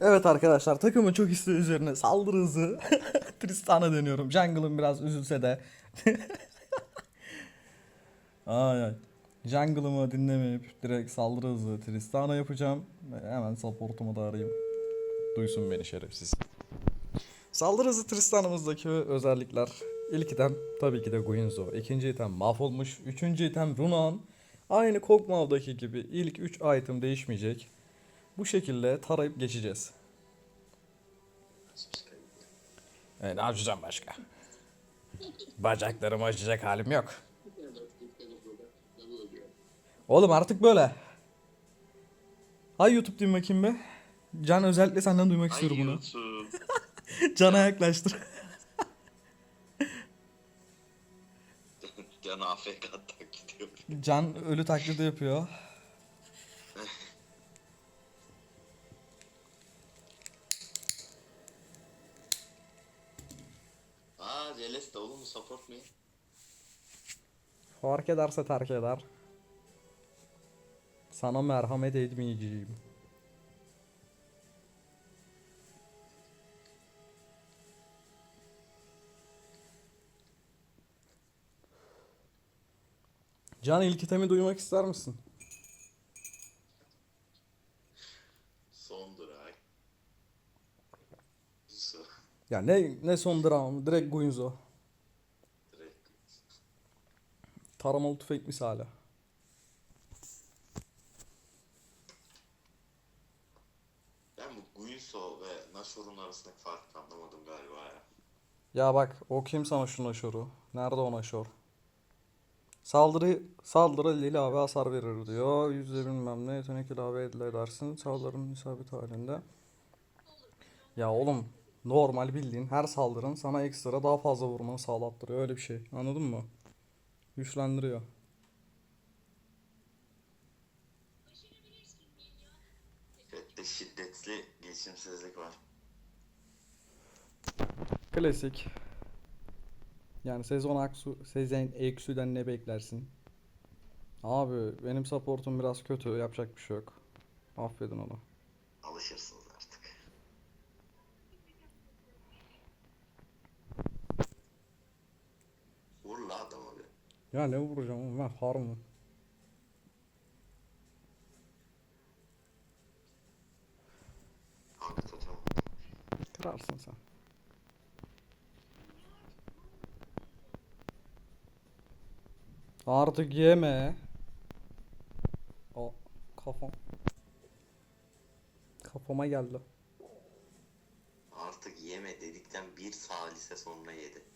Evet arkadaşlar takımın çok isteği üzerine saldırı hızı. Tristan'a dönüyorum. Jungle'ın biraz üzülse de. ay ay. Jungle'ımı dinlemeyip direkt saldırı hızı Tristan'a yapacağım. Hemen supportumu da arayayım. Duysun beni şerefsiz. Saldırı hızı Tristan'ımızdaki özellikler. İlk item tabii ki de Guinzo. İkinci item mahvolmuş. Üçüncü item Runan. Aynı Kog'Maw'daki gibi ilk 3 item değişmeyecek. Bu şekilde tarayıp geçeceğiz. Ne yapacağım başka? Bacaklarım acıyacak halim yok. Oğlum artık böyle. Hay YouTube diyeyim bakayım be. Can özellikle senden duymak istiyorum bunu. Can'a yaklaştır. Can AFK taklit yapıyor. Can ölü taklidi yapıyor. De oğlum support me. Fark ederse terk eder. Sana merhamet etmeyeceğim. Can ilk itemi duymak ister misin? Son durak. Ya ne ne son dram direkt Guinzo. Direkt. Taramalı tüfek misali. Ben bu Guinso ve Nashor'un arasındaki farkı anlamadım galiba ya. Ya bak o kim sana şu naşoru? Nerede o naşor? Saldırı saldırı ilave hasar verir diyor. Yüzde bilmem ne yetenek ilave edersin. Saldırının isabet halinde. Ya oğlum normal bildiğin her saldırın sana ekstra daha fazla vurmanı sağlattırıyor. Öyle bir şey. Anladın mı? Güçlendiriyor. Şiddetli geçimsizlik var. Klasik. Yani sezon aksu, sezon eksüden ne beklersin? Abi benim supportum biraz kötü. Yapacak bir şey yok. Affedin onu. Alışırsınız artık. Ya ne vuracağım ben totem. Kırarsın sen. Artık yeme. O kafam. Kafama geldi. Artık yeme dedikten bir salise sonra yedi.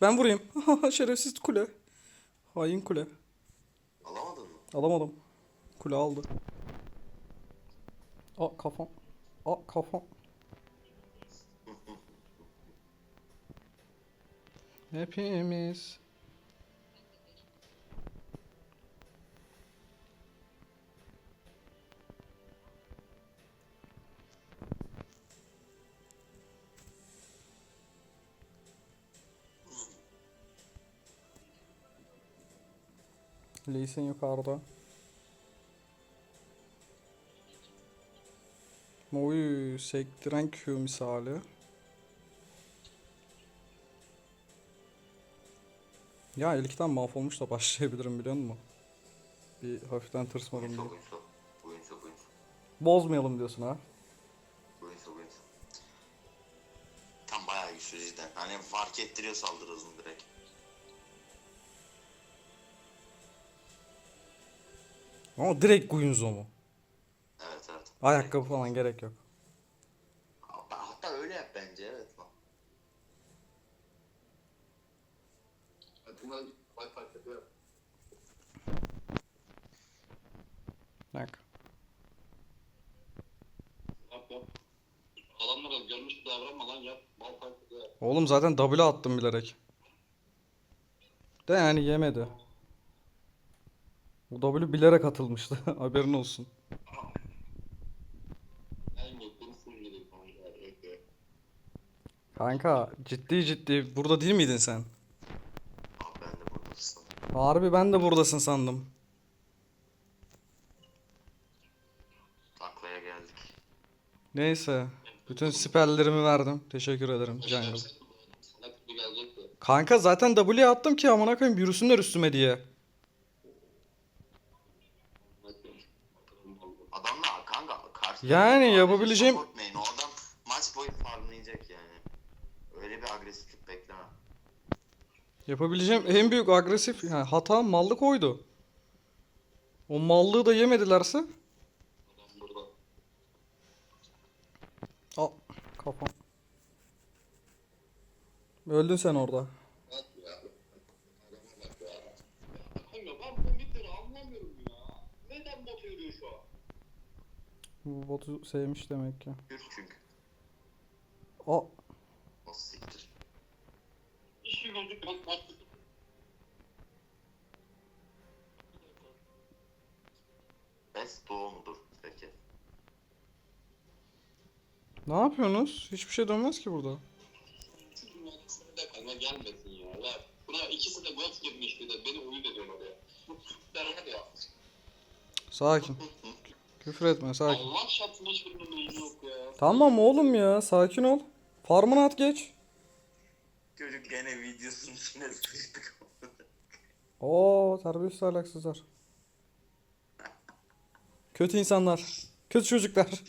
Ben vurayım. Şerefsiz kule. Hain kule. Alamadın mı? Alamadım. Kule aldı. Aa kafam. Aa kafam. Hepimiz. Lee Sin yukarıda. Oy sektiren Q misali. Ya ilkten mahvolmuş da başlayabilirim biliyor musun? Bir hafiften tırsmadım diye. Bozmayalım diyorsun ha. Tam bayağı güçlü cidden. Hani fark ettiriyor saldırı hızını Ama direkt Guinzo mu? Evet evet. Ayakkabı falan gerek yok. Hatta, öyle yap bence evet bay fark ediyor. Bak. Yap yap. Adamlara görmüş davranma lan yap. Mal fark ediyor. Oğlum zaten W attım bilerek. De yani yemedi. Bu W bilerek atılmıştı. Haberin olsun. Kanka. Ciddi ciddi burada değil miydin sen? Abi ben de buradasın. Harbi ben de buradasın sandım. geldik. Neyse. Bütün siperlerimi verdim. Teşekkür ederim jungle. Kanka zaten W attım ki amına koyayım yürüsünler üstüme diye. Adamla kanka karşı Yani yapabileceğim-. O adam maç boyu farmlayacak yani. Öyle bir agresiflik bekleme. Yapabileceğim en büyük agresif yani hata mallık oydu. O mallığı da yemedilerse Adam burada. Al kafam. Öldün sen orada. Bak ya. Adama bak ya. Ya kanka ben bu midleri anlamıyorum ya. Neden bot yürüyor şu an? Bu botu sevmiş demek ki. Yürü çünkü. O Nasıl siktir. İşi gördük bak baktık. Best doğu mudur peki? ne yapıyorsunuz? Hiçbir şey dönmez ki burada. Kanka gelmesin ya. Ya buna ikisi de bot girmiş bir de beni oyun ediyorlar ya. Bu Türkler var ya. Sakin. Küfür etme sakin. Allah şartına oyunu yok ya. Tamam oğlum ya sakin ol. Farmını at geç. Çocuk gene videosunun içine sıçtık. Oo terbiyesiz ahlaksızlar. Kötü insanlar. Kötü çocuklar.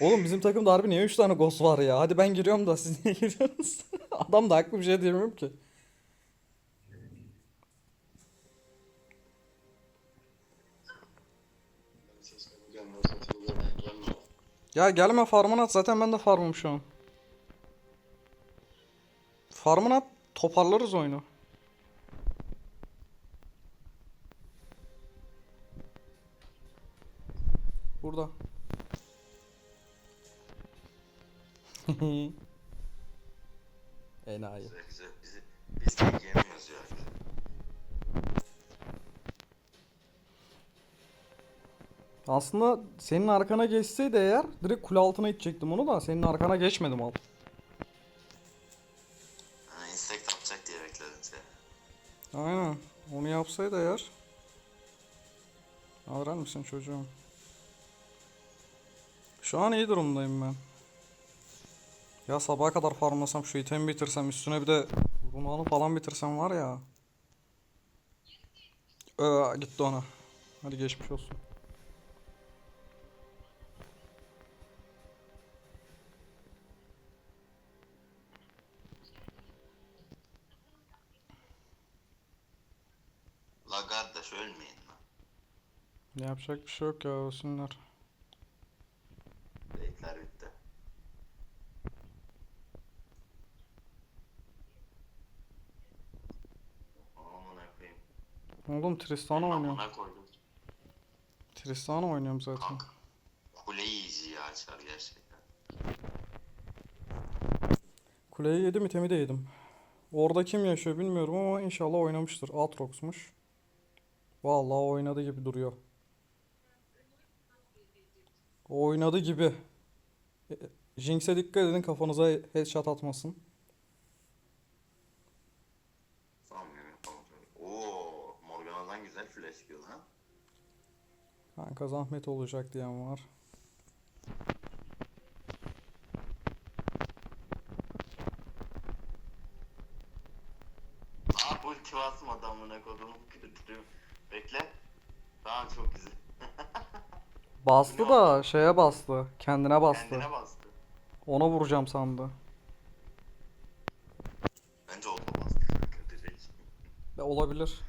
Oğlum bizim takımda harbi niye 3 tane ghost var ya? Hadi ben giriyorum da siz niye giriyorsunuz? Adam da haklı bir şey diyemiyorum ki. Ya gelme farmını at zaten ben de farmım şu an. Farmını at toparlarız oyunu. Burada. Enayi. Güzel güzel. Bizi, biz de yiyemiyoruz ya. Aslında senin arkana geçseydi eğer direkt kule altına itecektim onu da senin arkana geçmedim al. Ha, insekt atacak diye bekledim seni. Aynen. Onu yapsaydı eğer. Arar mısın çocuğum? Şu an iyi durumdayım ben. Ya sabaha kadar farmlasam şu itemi bitirsem üstüne bir de runanı falan bitirsem var ya. Ee, gitti ona. Hadi geçmiş olsun. Yapacak bir şey yok ya ölsünler. Beyitler bitti. Koyayım. Oğlum Tristana oynuyorum. Amına koydum. Tristana oynuyorum zaten. Kanka. Kuleyi iyice açar gerçekten. Kuleyi yedim itemi de yedim. Orada kim yaşıyor bilmiyorum ama inşallah oynamıştır. Aatrox'muş. Vallahi oynadı gibi duruyor. Oynadı gibi. E, Jinx'e dikkat edin kafanıza headshot atmasın. Sanmıyorum. Oo, Morgana'dan güzel flash kill ha. Kanka zahmet olacak diyen var. Aa ulti basmadı amına kodumu kötü. Bekle. Tamam çok güzel. Bastı da şeye bastı. Kendine bastı. Kendine bastı. Ona vuracağım sandı. Bence o da bastı direkt. Ve olabilir.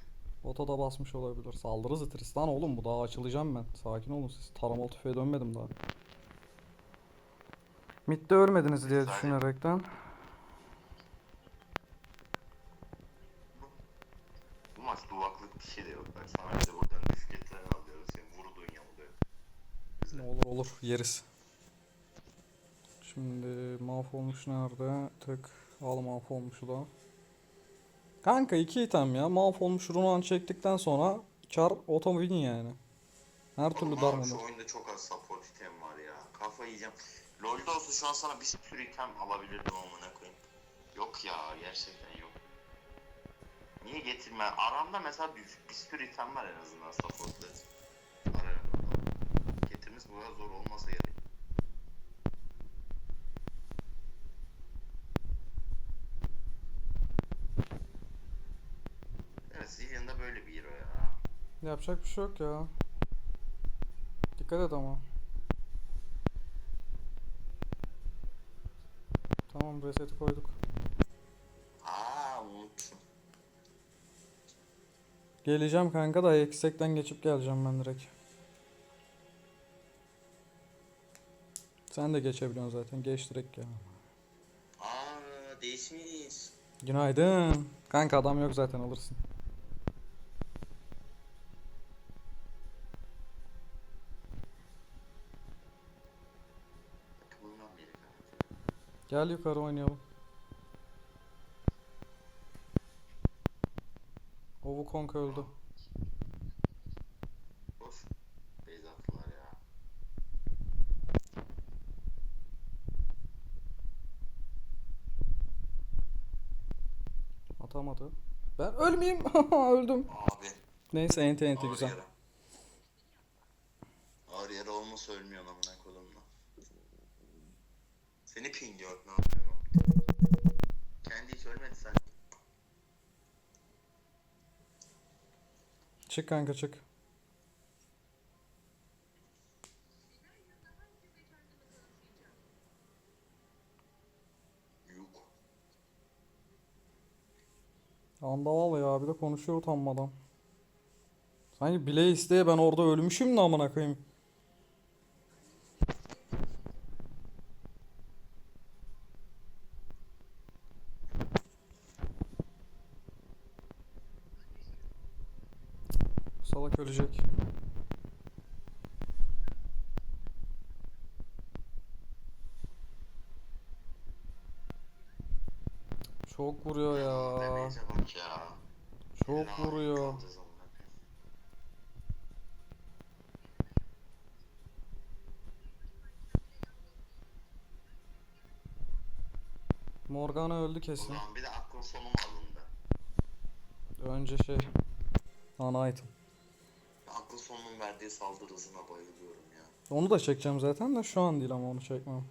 Oto da basmış olabilir. Saldırı Tristan oğlum bu daha açılacağım ben. Sakin olun siz. Taramalı tüfeğe dönmedim daha. Mid'de ölmediniz diye düşünerekten. Bu maç duvaklık bir şey de yok. Bak sana bir de buradan düşüketlerini alıyoruz. Senin vurduğun yamuluyor. Ne olur olur yeriz. Şimdi mahvolmuş nerede? Tık al mahvolmuşu da. Kanka iki item ya. Mahvolmuş runan çektikten sonra çar otom win yani. Her türlü darmadan. Şu oyunda çok az support item var ya. Kafa yiyeceğim. LoL'da olsa şu an sana bir sürü item alabilirdim amına koyayım. Yok ya gerçekten yok. Niye getirme? Aramda mesela bir, bir sürü item var en azından support'ta. Aramda. Getirmiş zor olmasa gerek. Evet Zillion da böyle bir hero ya. Yapacak bir şey yok ya. Dikkat et ama. Tamam reseti koyduk. Aa unuttum. Geleceğim kanka da yüksekten geçip geleceğim ben direkt. Sen de geçebiliyorsun zaten. Geç direkt gel. Aa değişmiş. Günaydın. Kanka adam yok zaten alırsın. Gel yukarı oynayalım. O Wukong öldü. Boş. Beyz attılar ya. Atamadı. Ben ölmeyeyim. Öldüm. Abi. Neyse ente ente güzel. yara. Ağır yara olmasa ölmüyorsun amına kodumla. Seni ping yok ne yapıyorum? Kendi hiç ölmedi sen. Çık kanka çık. Yok. Andaval ya bir de konuşuyor utanmadan. Sanki bile isteye ben orada ölmüşüm de amına koyayım. Salak ölecek. Çok vuruyor ya. Bak ya. Çok Lanet vuruyor. kalacağız amına koyayım. Morgana öldü kesin. zaman bir de aklın sonu mu alındı? Önce şey. Ana item. Aklın sonunun verdiği saldırı hızına bayılıyorum ya. Onu da çekeceğim zaten de şu an değil ama onu çekmem.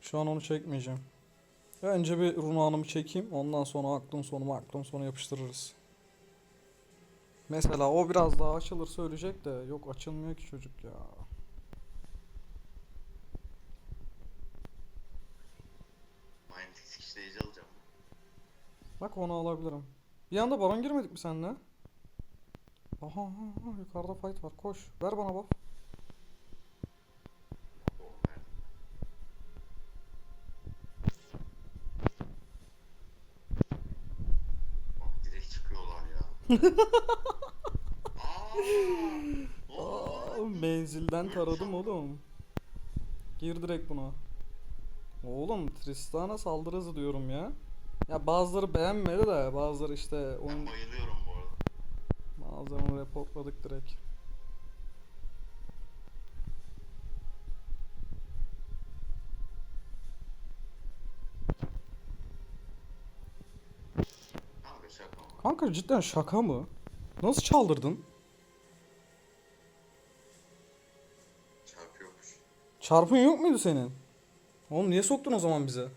Şu an onu çekmeyeceğim. Önce bir runağımı çekeyim. Ondan sonra aklın sonu aklın sonu yapıştırırız. Mesela o biraz daha açılırsa ölecek de yok açılmıyor ki çocuk ya. Manyetik sikişleyici alacağım. Bak onu alabilirim. Bir anda baron girmedik mi seninle? Aha, aha, aha yukarıda fight var. Koş. Ver bana buff. O verdim. Bak direkt çıkıyorlar ya. Aa! Menzilden taradım oğlum. Gir direkt buna. Oğlum Tristan'a saldırı hızı diyorum ya. Ya bazıları beğenmedi de bazıları işte Ben oyun bayılıyorum bu arada. bazılarını reportladık direkt. Kanka şaka mı? Kanka cidden şaka mı? Nasıl çaldırdın? Çarpıyormuş. Çarpın yok muydu senin? Oğlum niye soktun o zaman bize?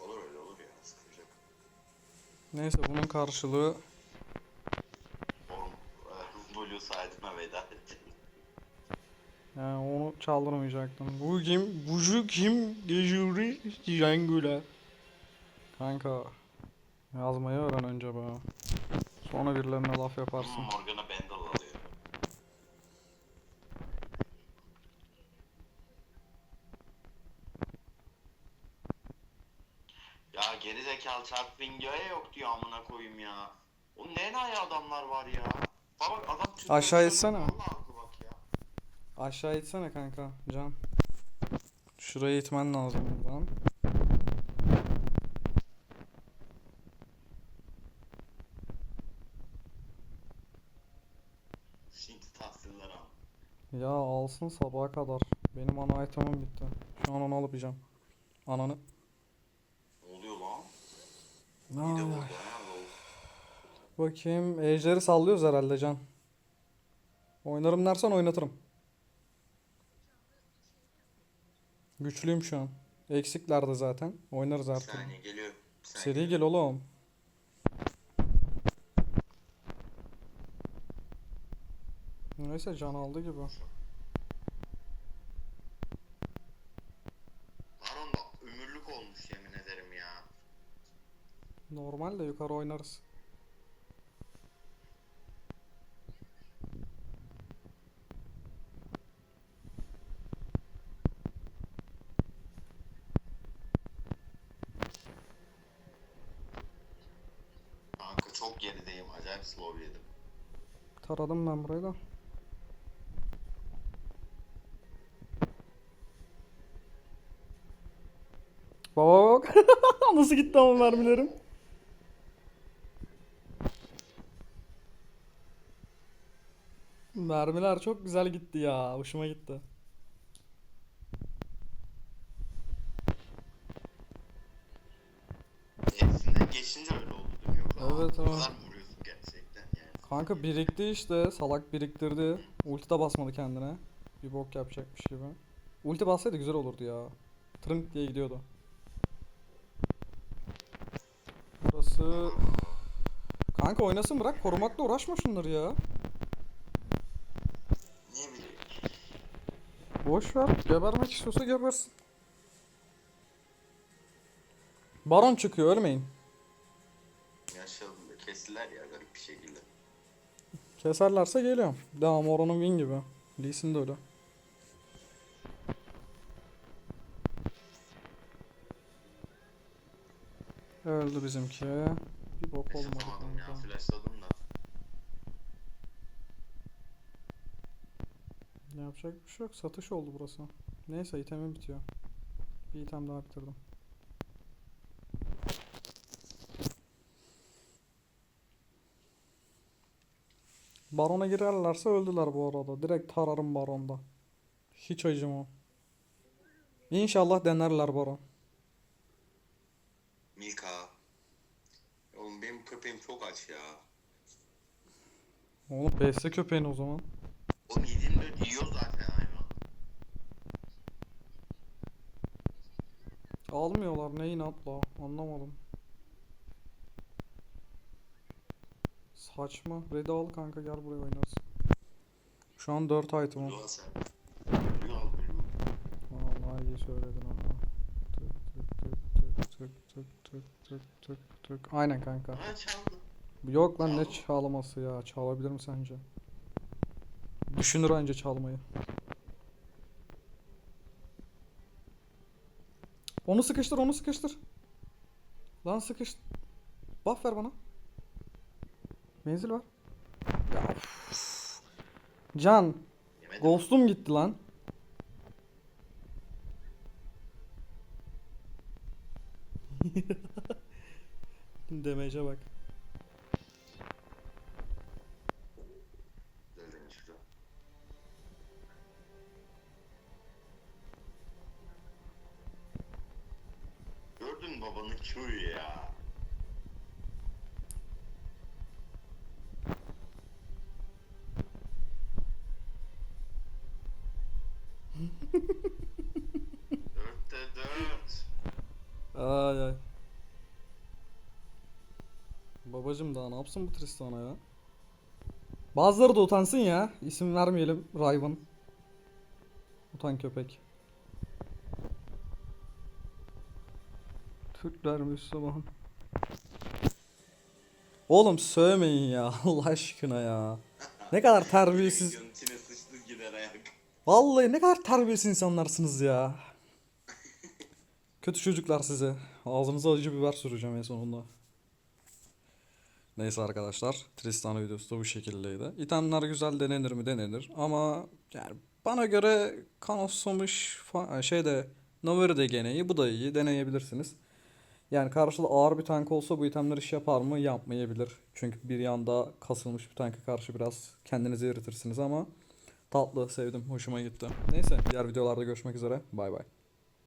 Olur öyle olur ya. Sıkıntı yok. Neyse bunun karşılığı Oğlum Blue Side'ına veda edeceğim. yani onu çaldırmayacaktım. Bu kim? Bucu kim? Gejuri Jangula. Kanka yazmayı öğren önce be. Sonra birilerine laf yaparsın. Morgana Bendel alıyor. Ya gerizekalı çarp Wingio'ya yok diyor amına koyayım ya. O ne adamlar var ya. Bak adam Türk Aşağı vallahi bak ya. Aşağı itsene kanka Can. Şuraya itmen lazım buradan. Şimdi tahsiller al. Ya alsın sabaha kadar. Benim ana itemim bitti. Şu an onu alabileceğim. Ananı. Ne oluyor lan? Bir ha. lol. Bakayım. Ejderi sallıyoruz herhalde Can. Oynarım dersen oynatırım. Güçlüyüm şu an. Eksiklerdi zaten. Oynarız Bir artık. saniye geliyor. Bir saniye. Seri gel oğlum. Neyse can aldı gibi. Baron da ömürlük olmuş yemin ederim ya. Normal de yukarı oynarız. Kanka çok gerideyim. Acayip slow yedim. Taradım ben burayı da. Baba bak. Nasıl gitti ama mermilerim. Mermiler çok güzel gitti ya. Hoşuma gitti. Hepsinden geçince öyle oldu değil mi? Yoksa Evet, evet. kadar mı vuruyorsun gerçekten yani? Kanka birikti işte. Salak biriktirdi. Ulti de basmadı kendine. Bir bok yapacakmış gibi. Ulti bassaydı güzel olurdu ya. Trınk diye gidiyordu. Burası... Kanka oynasın bırak. Korumakla uğraşma şunları ya. Ne bileyim. Boş ver. Gebermek istiyorsa gebersin. Baron çıkıyor ölmeyin. Yaşadım da kestiler ya garip bir şekilde. Keserlerse geliyorum. Devam Oron'un win gibi. Lee Sin de öyle. Öldü bizimki. Bir bok olmadı Yaşatamadım ya flashladım da. Yapacak bir şey yok. Satış oldu burası. Neyse itemim bitiyor. Bir item daha bitirdim. Barona girerlerse öldüler bu arada. Direkt tararım baronda. Hiç acımam. İnşallah denerler baron. Milka. Oğlum benim köpeğim çok aç ya. Oğlum besle köpeğini o zaman. Oğlum yediğinde yiyor zaten hayvan. Almıyorlar ne inatla anlamadım. Saçma. Red'i al kanka gel buraya oynarız. Şu an 4 item'ım. Al sen. Blue al Blue. Vallahi iyi söyledin ha. Tık tık tık tık tık tık tık tık tık. Aynen kanka. Ha çaldı. Yok lan ne çağlaması ya. Çalabilir mi sence? Düşünür anca çalmayı. Onu sıkıştır, onu sıkıştır. Lan sıkış. Buff ver bana. Menzil var. Ya. Can, Yemedim. Ghost'um gitti lan. Demece bak. Babanın Q'yu ya. Dörtte dört. Ay ay. Babacım daha ne yapsın bu Tristan'a ya? Bazıları da utansın ya. İsim vermeyelim. Riven. Utan köpek. Türkler Müslüman. Oğlum sövmeyin ya Allah aşkına ya. Ne kadar terbiyesiz. Vallahi ne kadar terbiyesiz insanlarsınız ya. Kötü çocuklar size. Ağzınıza acı biber süreceğim en sonunda. Neyse arkadaşlar. Tristan videosu da bu şekildeydi. İtemler güzel denenir mi denenir. Ama yani bana göre Kanossomuş fa- şeyde Naveri de gene iyi. Bu da iyi. Deneyebilirsiniz. Yani karşıda ağır bir tank olsa bu itemler iş yapar mı? Yapmayabilir. Çünkü bir yanda kasılmış bir tanka karşı biraz kendinizi eritirsiniz ama tatlı sevdim. Hoşuma gitti. Neyse diğer videolarda görüşmek üzere. Bay bay.